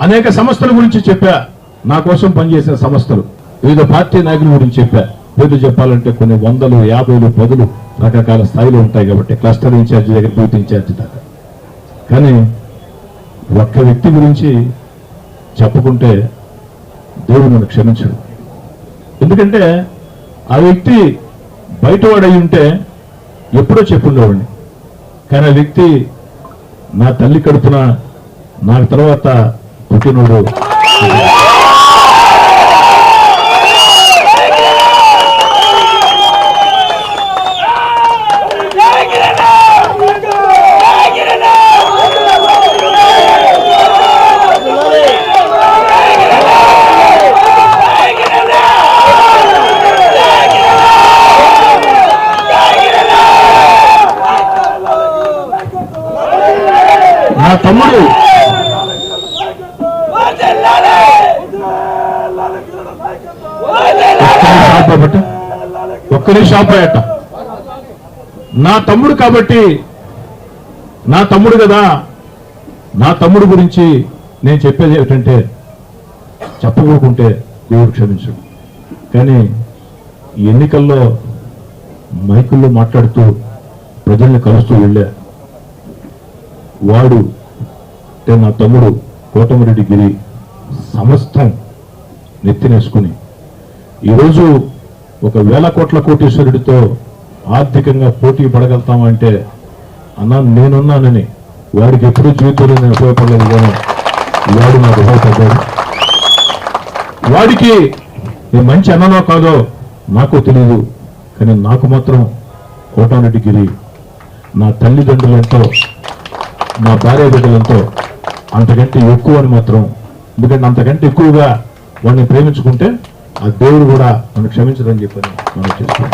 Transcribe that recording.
అనేక సంస్థల గురించి చెప్పా. నా కోసం పనిచేసిన సంస్థలు వివిధ పార్టీ నాయకుల గురించి చెప్పా. పేర్లు చెప్పాలంటే కొన్ని వందలు యాభైలు పదులు రకరకాల స్థాయిలో ఉంటాయి కాబట్టి క్లస్టర్ ఇన్ఛార్జి దగ్గర బూత్ ఇన్ఛార్జి దాకా. కానీ ఒక్క వ్యక్తి గురించి చెప్పుకుంటే దేవుడు నన్ను క్షమించడు. ఎందుకంటే ఆ వ్యక్తి బయటవాడై ఉంటే ఎప్పుడో చెప్పుండేవాడిని. కానీ ఆ వ్యక్తి నా తల్లి కడుపున నాకు తర్వాత పుట్టినోడు నా తమ్ముడు. ఒక్కరి షాప్ అయ్యట నా తమ్ముడు కాబట్టి నా తమ్ముడు కదా. నా తమ్ముడు గురించి నేను చెప్పేది ఏమిటంటే చెప్పకోకుంటే దేవుడు క్షమించడు. కానీ ఎన్నికల్లో మైకుల్లో మాట్లాడుతూ ప్రజల్ని కలుస్తూ వెళ్ళా. వాడు అంటే నా తమ్ముడు కోటమిరెడ్డి గిరి సమస్తం నెత్తినేసుకుని ఈరోజు ఒక వేల కోట్ల కోటీశ్వరుడితో ఆర్థికంగా పోటీ పడగలుగుతామంటే అన్నా నేనున్నానని వాడికి ఎప్పుడూ జీవితంలో నేను ఉపయోగపడలేదు కానీ వాడు నాకు ఉపయోగపడ్డాడు. వాడికి నేను మంచి అన్ననో కాదో నాకు తెలియదు కానీ నాకు మాత్రం కోటారెడ్డి నా తల్లిదండ్రులంతో నా భార్య బిడ్డలంతో అంతకంటే ఎక్కువ అని మాత్రం ఎందుకంటే అంతకంటే ఎక్కువగా వాడిని ప్రేమించుకుంటే ఆ దేవుడు కూడా మనం క్షమించదని చెప్పని మనం చేస్తున్నాం.